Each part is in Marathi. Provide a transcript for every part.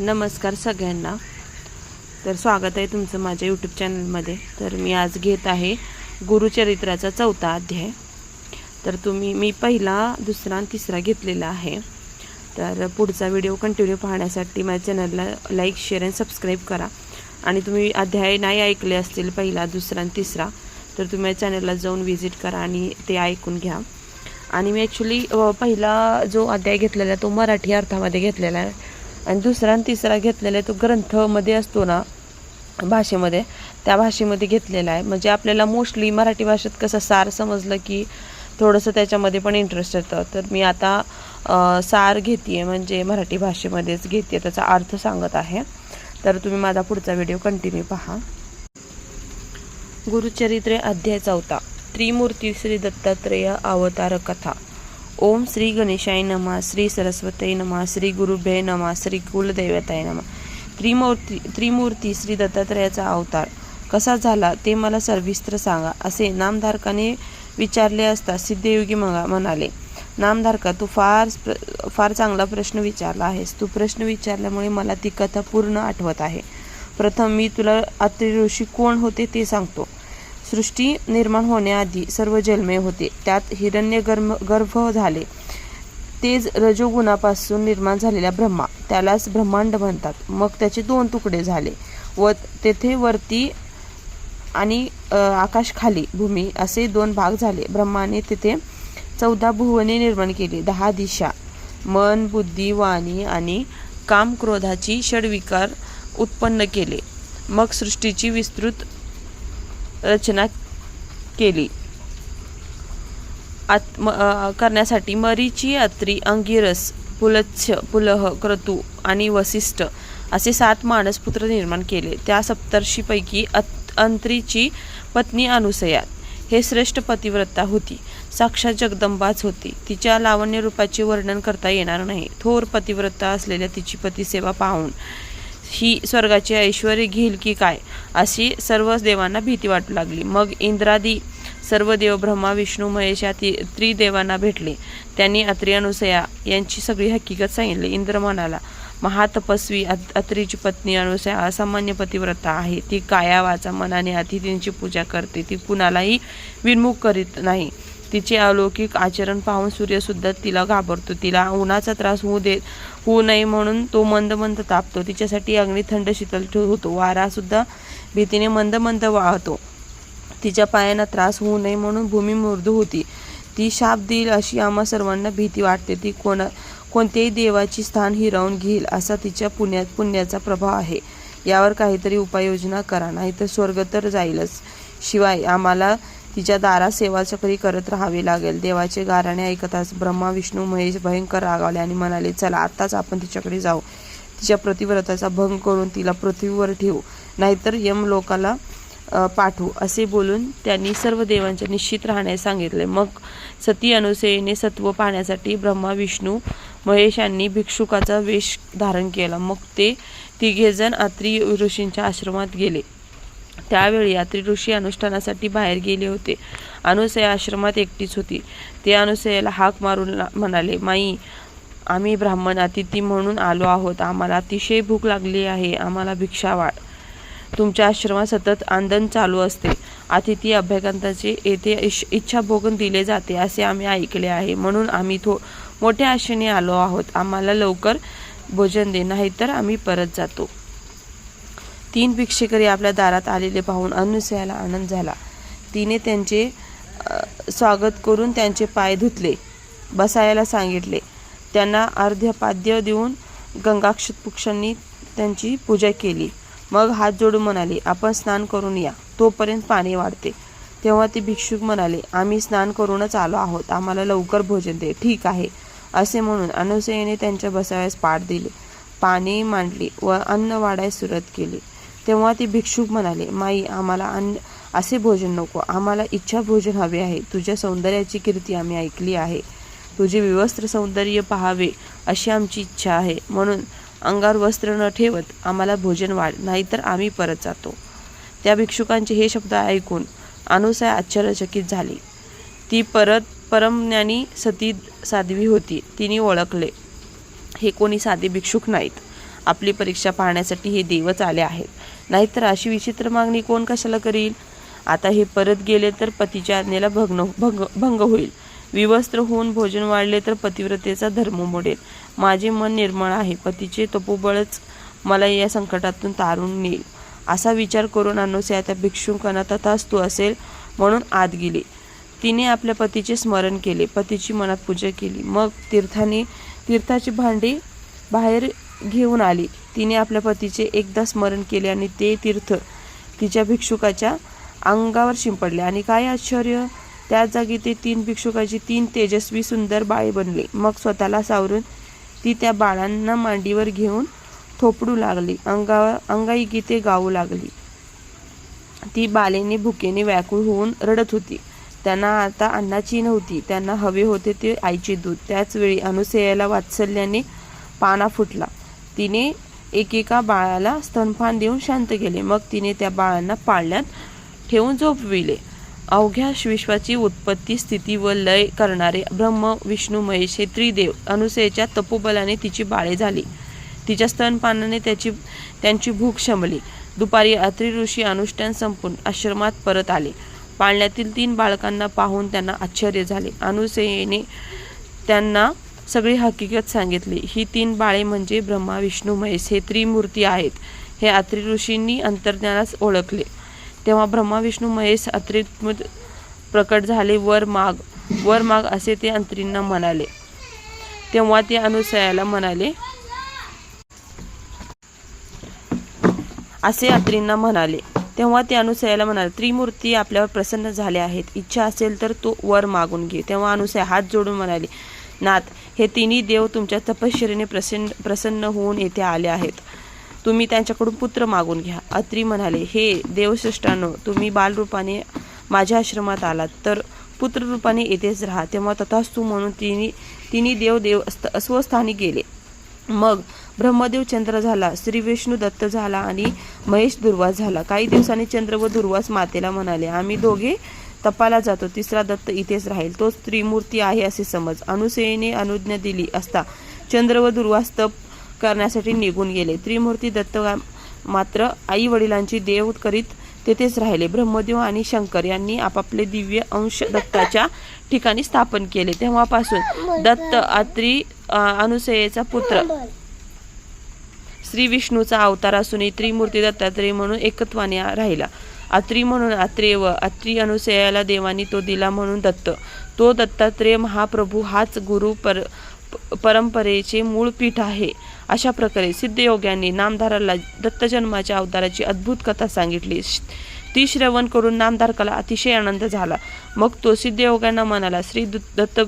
नमस्कार सगळ्यांना. तर स्वागत आहे तुमचं माझ्या यूट्यूब चॅनलमध्ये तर मी आज घेत आहे गुरुचरित्राचा चौथा अध्याय. तर तुम्ही मी पहिला दुसरा आणि तिसरा घेतलेला आहे. तर पुढचा व्हिडिओ कंटिन्यू पाहण्यासाठी माझ्या चॅनलला लाईक शेअर अँड सबस्क्राईब करा. आणि तुम्ही अध्याय नाही ऐकले असतील पहिला दुसरा आणि तिसरा तर तुम्ही या चॅनलला जाऊन व्हिजिट करा आणि ते ऐकून घ्या. आणि मी ॲक्च्युली पहिला जो अध्याय घेतलेला आहे तो मराठी अर्थामध्ये घेतलेला आहे. आणि दुसरा आणि तिसरा घेतलेला आहे तो ग्रंथमध्ये असतो ना भाषेमध्ये त्या भाषेमध्ये घेतलेला आहे. म्हणजे आपल्याला मोस्टली मराठी भाषेत कसं सार समजलं की थोडंसं त्याच्यामध्ये पण इंटरेस्ट येतं. तर मी आता सार घेते म्हणजे मराठी भाषेमध्येच घेते त्याचा अर्थ सांगत आहे. तर तुम्ही माझा पुढचा व्हिडिओ कंटिन्यू पहा. गुरुचरित्रे अध्याय चौथा. त्रिमूर्ती श्री दत्तात्रेय अवतार कथा ओम श्री गणेशाय नमः श्री सरस्वती नमः श्री गुरुभे नमः श्री कुलदैवताय नमः. त्रिमूर्ती त्रिमूर्ती श्री दत्तात्रयाचा अवतार. कसा झाला ते मला सर्विस्तर सांगा असे नामधारकाने विचारले असता सिद्धयोगी मगा म्हणाले नामधारका तू फार प्र- फार चांगला प्रश्न विचारला आहेस. तू प्रश्न विचारल्यामुळे मला ती कथा पूर्ण आठवत आहे. प्रथम मी तुला अत्रि ऋषी कोण होते ते सांगतो. सृष्टी निर्माण होण्याआधी सर्व जन्मे होते. त्यात हिरण्य गर्भ झाले. तेच रजोगुणापासून निर्माण झालेला ब्रह्मा. त्यालाच ब्रह्मांड म्हणतात. मग त्याचे दोन तुकडे झाले. व तेथे वरती आणि आकाश खाली भूमी असे दोन भाग झाले. ब्रह्माने तेथे चौदा भुवने निर्माण केली. दहा दिशा मन बुद्धी वाणी आणि काम क्रोधाची षडविकार उत्पन्न केले. मग सृष्टीची विस्तृत रचना केली. आत म- करण्यासाठी मरीची अत्री अंगिरस पुलच्छ पुलह क्रतू आणि वसिष्ठ असे सात मानसपुत्र निर्माण केले. त्या सप्तर्षीपैकी अत अंत्रीची पत्नी अनुसया. हे श्रेष्ठ पतिव्रता होती. साक्षात जगदंबाच होती. तिच्या लावण्य रूपाचे वर्णन करता येणार नाही. थोर पतिव्रता असलेल्या तिची पतिसेवा पाहून ही स्वर्गाची ऐश्वर्य घेईल की काय? अशी सर्व देवांना भीती वाटू लागली. मग इंद्रादी सर्व देव ब्रह्मा विष्णू महेश या ति- त्रिदेवांना भेटले. त्यांनी अत्री अनुसया यांची सगळी हकीकत सांगितली. इंद्र म्हणाला महातपस्वी अत- अत्रीची पत्नी अनुसया असामान्य पतिव्रता आहे. ती काया वाचा मनाने अतिथींची पूजा करते. ती कुणालाही विनमुख करीत नाही. तिचे अलौकिक आचरण पाहून सूर्यसुद्धा तिला घाबरतो. तिला उन्हाचा त्रास होऊ देत होऊ नये म्हणून तो मंद मंद तापतो. तिच्यासाठी अग्नी थंड शीतल ठेव- होतो. वारासुद्धा भीतीने मंद मंद वाहतो. तिच्या पायांना त्रास होऊ नये म्हणून भूमी मृदू होती. ती शाप देईल अशी आम्हा सर्वांना भीती वाटते. ती कोणा कोणत्याही देवाची स्थान हिरावून घेईल असा तिच्या पुण्यात पुण्याचा प्रभाव आहे. यावर काहीतरी उपाययोजना करा नाहीतर स्वर्ग तर जाईलच. शिवाय आम्हाला तिच्या दारात सेवा चक्री करत राहावे लागेल. देवाचे गाराणे ऐकताच ब्रह्मा विष्णू महेश भयंकर रागावले आणि म्हणाले चला आत्ताच आपण तिच्याकडे जाऊ. तिच्या प्रतिव्रताचा भंग करून तिला पृथ्वीवर ठेवू. नाहीतर यम लोकाला पाठवू. असे बोलून त्यांनी सर्व देवांच्या निश्चित राहण्यास सांगितले. मग सती अनुसयेने सत्व पाहण्यासाठी ब्रह्मा विष्णू महेश यांनी भिक्षुकाचा वेश धारण केला. मग ते तिघेजण अत्री ऋषींच्या आश्रमात गेले. त्यावेळी यात्री ऋषी अनुष्ठानासाठी बाहेर गेले होते. अनुसया आश्रमात एकटीच होती. ते अनुसयाला हाक मारून म्हणाले माई आम्ही ब्राह्मण अतिथी म्हणून आलो आहोत. आम्हाला अतिशय भूक लागली आहे. आम्हाला भिक्षा वाढ. तुमच्या आश्रमात सतत आंदन चालू असते. अतिथी अभ्यागंताचे येथे इश- इच्छा भोगून दिले जाते असे आम्ही ऐकले आहे. म्हणून आम्ही थो मोठ्या आशेने आलो आहोत. आम्हाला लवकर भोजन दे नाहीतर आम्ही परत जातो. तीन भिक्षेकरी आपल्या दारात आलेले पाहून अनुसयाला आनंद झाला. तिने त्यांचे स्वागत करून त्यांचे पाय धुतले. बसायला सांगितले. त्यांना अर्ध्यपाद्य देऊन गंगाक्षपुक्षांनी त्यांची पूजा केली. मग हात जोडून म्हणाले आपण स्नान करून या. तोपर्यंत पाणी वाढते. तेव्हा ते भिक्षुक म्हणाले आम्ही स्नान करूनच आलो आहोत. आम्हाला लवकर भोजन दे. ठीक आहे. असे म्हणून अनुसयेने त्यांच्या बसाव्यास पाठ दिले. पाणी मांडली व अन्न वाढायस सुरुवात केली. तेव्हा ते भिक्षुक म्हणाले माई आम्हाला अन्न असे भोजन नको. आम्हाला इच्छा भोजन हवे आहे. तुझ्या सौंदर्याची कीर्ती आम्ही ऐकली आहे. तुझे विवस्त्र सौंदर्य पाहावे अशी आमची इच्छा आहे. म्हणून अंगावर वस्त्र न ठेवत आम्हाला भोजन वाढ नाहीतर आम्ही परत जातो. त्या भिक्षुकांचे हे शब्द ऐकून अनुसय आश्चर्यचकित झाली. ती परत परमज्ञानी सती साध्वी होती. तिने ओळखले. हे कोणी साधे भिक्षुक नाहीत. आपली परीक्षा पाहण्यासाठी हे देवच आले आहेत. नाहीतर अशी विचित्र मागणी कोण कशाला करील? आता हे परत गेले तर पतीच्या आज्ञेला भग्न भंग भंग होईल. विवस्त्र होऊन भोजन वाढले तर पतिव्रतेचा धर्म मोडेल. माझे मन निर्मळ आहे. पतीचे तपोबळच मला या संकटातून तारून नेईल. असा विचार करून अनुसया त्या भिक्षुकांना तथास्तू असेल म्हणून आत गेली. तिने आपल्या पतीचे स्मरण केले. पतीची मनात पूजा केली. मग तीर्थाने तीर्थाची भांडी बाहेर घेऊन आली. तिने आपल्या पतीचे एकदा स्मरण केले आणि ते तीर्थ तिच्या भिक्षुकाच्या अंगावर शिंपडले. आणि काय आश्चर्य! त्याच जागी ते तीन भिक्षुकाची तीन तेजस्वी सुंदर बाळे बनले. मग स्वतःला सावरून ती त्या बाळांना मांडीवर घेऊन थोपडू लागली. अंगावर अंगाई गीते गाऊ लागली. ती बालेने भुकेने व्याकुळ होऊन रडत होती. त्यांना आता अन्नाची नव्हती. त्यांना हवे होते ते आईचे दूध. त्याचवेळी अनुसयाला वात्सल्याने पाना फुटला. तिने एकेका बाळाला स्तनपान देऊन शांत केले. मग तिने त्या बाळांना पाळण्यात ठेवून झोपविले. अवघ्या विश्वाची उत्पत्ती स्थिती व लय करणारे ब्रह्म विष्णू महेश हे त्रिदेव अनुसयेच्या तपोबलाने तिची बाळे झाली. तिच्या स्तनपानाने त्याची त्यांची भूक शमली. दुपारी अत्री ऋषी अनुष्ठान संपून आश्रमात परत आले. पाळण्यातील तीन बालकांना पाहून त्यांना आश्चर्य झाले. अनुसयेने त्यांना सगळी हकीकत सांगितली. ही तीन बाळे म्हणजे ब्रह्मा विष्णू महेश हे त्रिमूर्ती आहेत. हे अत्रि ऋषींनी अंतर्ज्ञानास ओळखले. तेव्हा ब्रह्मा विष्णू महेश अत्रित प्रकट झाले. वर माग वर माग असे ते अंत्रींना म्हणाले. तेव्हा ते अनुसयाला म्हणाले असे अत्रींना म्हणाले. तेव्हा ते अनुसयाला म्हणाले त्रिमूर्ती आपल्यावर प्रसन्न झाले आहेत. इच्छा असेल तर तो वर मागून घे. तेव्हा अनुसया हात जोडून म्हणाले नाथ. हे तिन्ही देव तुमच्या तपश्चरीने प्रसन्न प्रसन्न होऊन येथे आले आहेत. तुम्ही त्यांच्याकडून पुत्र मागून घ्या. अत्री म्हणाले हे देवश्रेष्ठांनो तुम्ही बालरूपाने माझ्या आश्रमात आलात. तर पुत्ररूपाने येथेच राहा. तेव्हा तथास्तू म्हणून तिन्ही तिन्ही देव देव स्थ- स्वस्थानी गेले. मग ब्रह्मदेव चंद्र झाला श्री विष्णू दत्त झाला आणि महेश दुर्वास झाला. काही दिवसांनी चंद्र व दुर्वास मातेला म्हणाले आम्ही दोघे तपाला जातो. तिसरा दत्त इथेच राहील. तोच त्रिमूर्ती आहे असे समज. अनुसयेने अनुज्ञा दिली असता चंद्र व दुर्वास तप करण्यासाठी निघून गेले. त्रिमूर्ती दत्त मात्र आई वडिलांची देव करीत तेथेच राहिले. ब्रह्मदेव आणि शंकर यांनी आपापले दिव्य अंश दत्ताच्या ठिकाणी स्थापन केले. तेव्हापासून दत्त आत्री अनुसयेचा पुत्र. श्री विष्णूचा अवतार असूनही त्रिमूर्ती दत्तात्रय म्हणून एकत्वाने राहिला. अत्री म्हणून अत्रेय व अत्री अनुसयाला देवानी तो दिला म्हणून दत्त. तो दत्तात्रेय महाप्रभू हाच गुरु पर परंपरेचे मूळ पीठ आहे. अशा प्रकारे सिद्धयोग्यांनी नामधाराला दत्तजन्माच्या अवताराची अद्भुत कथा सांगितली. ती श्रवण करून नामधारकाला अतिशय आनंद झाला. मग तो सिद्धयोग्यांना म्हणाला श्री दत्त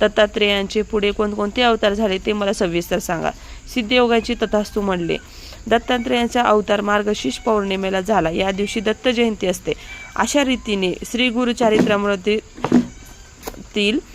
दत्तात्रेयांचे पुढे कोणकोणते अवतार झाले ते मला सविस्तर सांगा. सिद्धयोगाची तथास्तू म्हणले दत्तात्रेयांचा अवतार मार्गशीर्ष पौर्णिमेला झाला. या दिवशी दत्त जयंती असते. अशा रीतीने श्री गुरुचारित्रामृतीतील